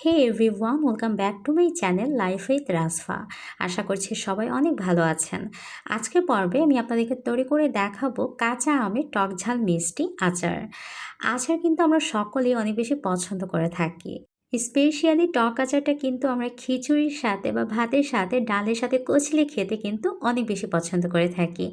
Hey everyone welcome back to my channel life with Rajfa আশা করছি সবাই অনেক ভালো আছেন। আজকে পর্বে আমি আপনাদেরকে তৈরি করে দেখাবো কাঁচা আমের টক ঝাল মিষ্টি আচার। আচার কিন্তু আমরা সকলেই অনেক বেশি পছন্দ করে থাকি। স্পেশালি টক আচারটা কিন্তু আমরা খিচুড়ির সাথে বা ভাতের সাথে, ডালের সাথে কচলে খেতে কিন্তু অনেক বেশি পছন্দ করে থাকি।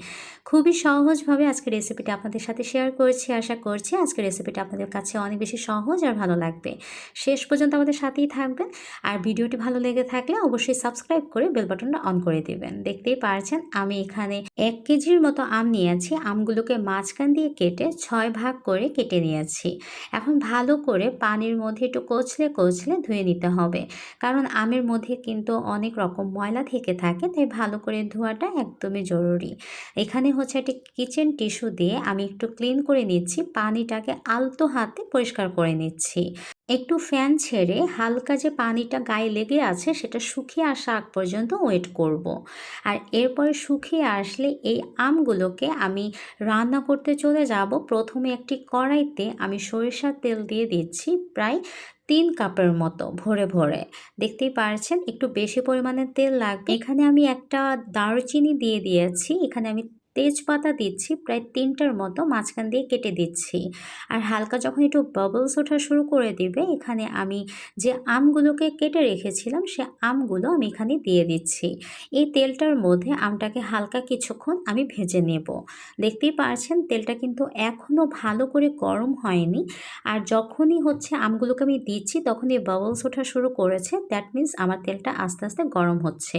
খুবই সহজভাবে আজকে রেসিপিটা আপনাদের সাথে শেয়ার করছি, আশা করছি আজকের রেসিপিটা আপনাদের কাছে অনেক বেশি সহজ আর ভালো লাগবে। শেষ পর্যন্ত আমাদের সাথেই থাকবেন। আর ভিডিওটি ভালো লেগে থাকলে অবশ্যই সাবস্ক্রাইব করে বেল বাটনটা অন করে দেবেন। দেখতেই পারছেন আমি এখানে এক কেজির মতো আম নিয়েছি। আমগুলোকে মাঝখান দিয়ে কেটে ছয় ভাগ করে কেটে নিয়েছি। এখন ভালো করে পানির মধ্যে একটু কচলে কচলে ধুয়ে নিতে হবে। কারণ আমের মধ্যে কিন্তু অনেক রকম ময়লা থেকে থাকে, তাই ভালো করে ধোয়াটা একদমই জরুরি। এখানে হচ্ছে একটি কিচেন টিস্যু দিয়ে আমি একটু ক্লিন করে নিচ্ছি, পানিটাকে আলতো হাতে পরিষ্কার করে নিচ্ছি। একটু ফ্যান ছেড়ে হালকা যে পানিটা গায়ে লেগে আছে, সেটা শুকিয়ে আসা আগ পর্যন্ত ওয়েট করব। আর এরপরে শুকিয়ে আসলে এই আমগুলোকে আমি রান্না করতে চলে যাব। প্রথমে একটি কড়াইতে আমি সরিষার তেল দিয়ে দিচ্ছি, প্রায় তিন কাপের মতো ভরে ভরে। দেখতেই পারছেন একটু বেশি পরিমাণে তেল লাগবে। এখানে আমি একটা দারুচিনি দিয়ে দিয়েছি। এখানে আমি তেজপাতা দিচ্ছি, প্রায় তিনটার মতো মাঝখান দিয়ে কেটে দিচ্ছি। আর হালকা যখন একটু বাবলস ওঠা শুরু করে দিবে, এখানে আমি যে আমগুলোকে কেটে রেখেছিলাম, সে আমগুলো আমি এখানে দিয়ে দিচ্ছি। এই তেলটার মধ্যে আমটাকে হালকা কিছুক্ষণ আমি ভেজে নেব। দেখতেই পারছেন, তেলটা কিন্তু এখনও ভালো করে গরম হয়নি। আর যখনই হচ্ছে আমগুলোকে আমি দিচ্ছি তখন এই বাবলস ওঠা শুরু করেছে দ্যাট মিন্স আমার তেলটা আস্তে আস্তে গরম হচ্ছে।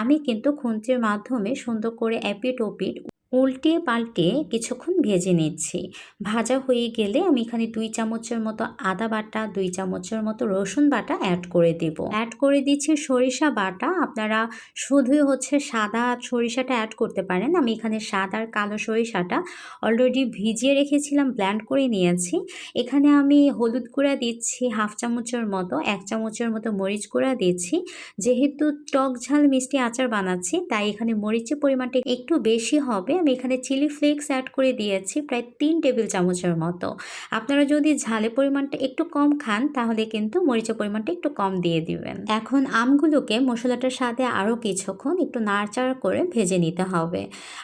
আমি কিন্তু খুন্তির মাধ্যমে সুন্দর করে অ্যাপিট ওপিট উল্টিয়ে পাল্টে কিছুক্ষণ ভেজে নিচ্ছি। ভাজা হয়ে গেলে আমি এখানে দুই চামচের মতো আদা বাটা, দুই চামচের মতো রসুন বাটা অ্যাড করে দেব। অ্যাড করে দিচ্ছি সরিষা বাটা। আপনারা শুধুই হচ্ছে সাদা সরিষাটা অ্যাড করতে পারেন। আমি এখানে সাদা আর কালো সরিষাটা অলরেডি ভিজিয়ে রেখেছিলাম ব্ল্যান্ড করে নিয়েছি। এখানে আমি হলুদ গুঁড়া দিচ্ছি, হাফ চামচের মতো, এক চামচের মতো মরিচ গুঁড়া দিচ্ছি। যেহেতু টক ঝাল মিষ্টি আচার বানাচ্ছি, তাই এখানে মরিচের পরিমাণটা একটু বেশি হবে। আমি এখানে চিলি ফ্লেক্স অ্যাড করে দিয়েছি প্রায় তিন টেবিল চামচের মতো। আপনারা যদি ঝালের পরিমাণটা একটু কম খান, তাহলে কিন্তু মরিচের পরিমাণটা একটু কম দিয়ে দিবেন। এখন আমগুলোকে মশলাটার সাথে আরও কিছুক্ষণ একটু নাড়চাড়া করে ভেজে নিতে হবে।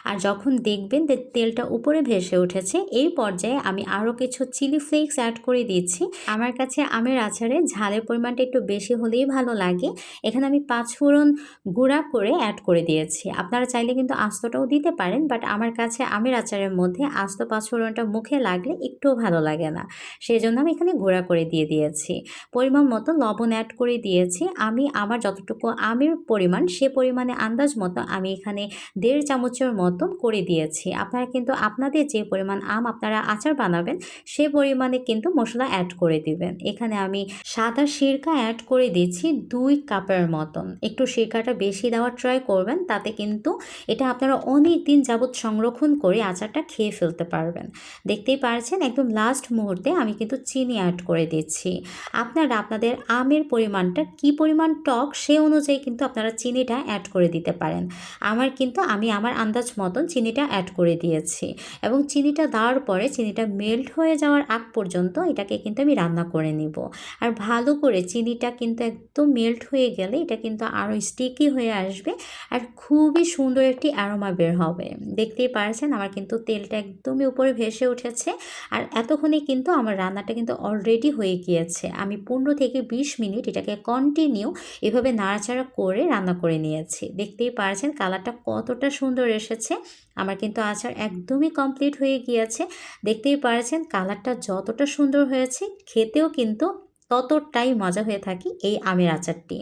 আর যখন দেখবেন যে তেলটা উপরে ভেসে উঠেছে, এই পর্যায়ে আমি আরও কিছু চিলি ফ্লেক্স অ্যাড করে দিচ্ছি। আমার কাছে আমের আচারে ঝালের পরিমাণটা একটু বেশি হলেই ভালো লাগে। এখানে আমি পাঁচ ফোড়ন গুঁড়া করে অ্যাড করে দিয়েছি। আপনারা চাইলে কিন্তু আস্তটাও দিতে পারেন বাট আমার কাছে আমের আচারের মধ্যে আস্ত পাঁচফোড়নটা মুখে লাগলে একটুও ভালো লাগে না। সেই জন্য আমি এখানে গুঁড়া করে দিয়ে দিয়েছি। পরিমাণ মতো লবণ অ্যাড করে দিয়েছি। আমি আমার যতটুকু আমের পরিমাণ, সে পরিমাণে আন্দাজ মতো আমি এখানে দেড় চামচের মতন করে দিয়েছি। আপনারা কিন্তু আপনাদের যে পরিমাণ আম আপনারা আচার বানাবেন, সে পরিমাণে কিন্তু মশলা অ্যাড করে দিবেন। এখানে আমি সাদা সিরকা অ্যাড করে দিচ্ছি দুই কাপের মতন। একটু সিরকাটা বেশি দেওয়ার ট্রাই করবেন, তাতে কিন্তু এটা আপনারা অনেক দিন যাবৎ সংরক্ষণ করে আচারটা খেয়ে ফেলতে পারবেন। দেখতেই পারছেন, একদম লাস্ট মুহূর্তে আমি কিন্তু চিনি অ্যাড করে দিচ্ছি। আপনারা, আপনাদের আমের পরিমাণটা কি পরিমাণ টক সে অনুযায়ী কিন্তু আপনারা চিনিটা অ্যাড করে দিতে পারেন। আমার কিন্তু, আমি আমার আন্দাজ মতন চিনিটা অ্যাড করে দিয়েছি এবং চিনিটা দেওয়ার পরে চিনিটা মেল্ট হয়ে যাওয়ার আগ পর্যন্ত এটাকে কিন্তু আমি রান্না করে নিব। আর ভালো করে চিনিটা কিন্তু একদম মেল্ট হয়ে গেলে এটা কিন্তু আরও স্টিকি হয়ে আসবে আর খুবই সুন্দর একটি অ্যারোমা বের হবে। দেখতেই পারছেন আমার কিন্তু তেলটা একদমই উপরে ভেসে উঠেছে। আর এতক্ষণে কিন্তু আমার রান্নাটা কিন্তু অলরেডি হয়ে গিয়েছে। আমি পনেরো থেকে বিশ মিনিট এটাকে কন্টিনিউ এভাবে নাড়াচাড়া করে রান্না করে নিয়েছি। দেখতেই পারছেন কালারটা কতটা সুন্দর এসেছে। আমার কিন্তু আচার একদমই কমপ্লিট হয়ে গিয়েছে। দেখতেই পারছেন কালারটা যতটা সুন্দর হয়েছে, খেতেও কিন্তু ততটাই মজা হয়ে থাকে এই আমের আচারটি।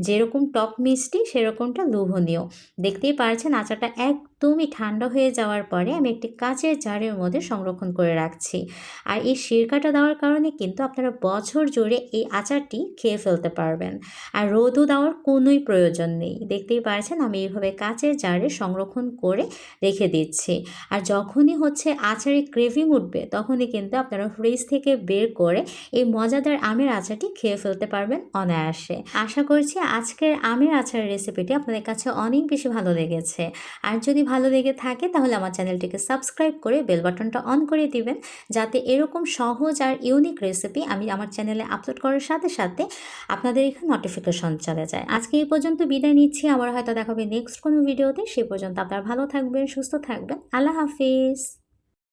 যেরকম টক মিষ্টি, সেরকমটা লোভনীয়। দেখতেই পারছেন আচারটা একদমই ঠান্ডা হয়ে যাওয়ার পরে আমি একটি কাঁচের জারের মধ্যে সংরক্ষণ করে রাখছি। আর এই সিরকাটা দেওয়ার কারণে কিন্তু আপনারা বছর জুড়ে এই আচারটি খেয়ে ফেলতে পারবেন। আর রোদও দেওয়ার কোনোই প্রয়োজন নেই। দেখতেই পারছেন আমি এইভাবে কাঁচের জারে সংরক্ষণ করে রেখে দিচ্ছি। আর যখনই হচ্ছে আচারে ক্রেভিং উঠবে, তখনই কিন্তু আপনারা ফ্রিজ থেকে বের করে এই মজাদার আমের আচারটি খেয়ে ফেলতে পারবেন অনায়াসে। আশা করছি আজকের আমের আচারের রেসিপিটি আপনাদের কাছে অনেক বেশি ভালো লেগেছে। আর যদি ভালো লেগে থাকে, তাহলে আমার চ্যানেলটিকে সাবস্ক্রাইব করে বেল বাটনটা অন করে দিবেন, যাতে এরকম সহজ আর ইউনিক রেসিপি আমি আমার চ্যানেলে আপলোড করার সাথে সাথে আপনাদের এখানে নোটিফিকেশন চলে যায়। আজকে এই পর্যন্ত বিদায় নিচ্ছি। আবার হয়তো দেখাবে নেক্সট কোনো ভিডিওতে সে পর্যন্ত আপনারা ভালো থাকবেন, সুস্থ থাকবেন। আল্লাহ হাফিজ।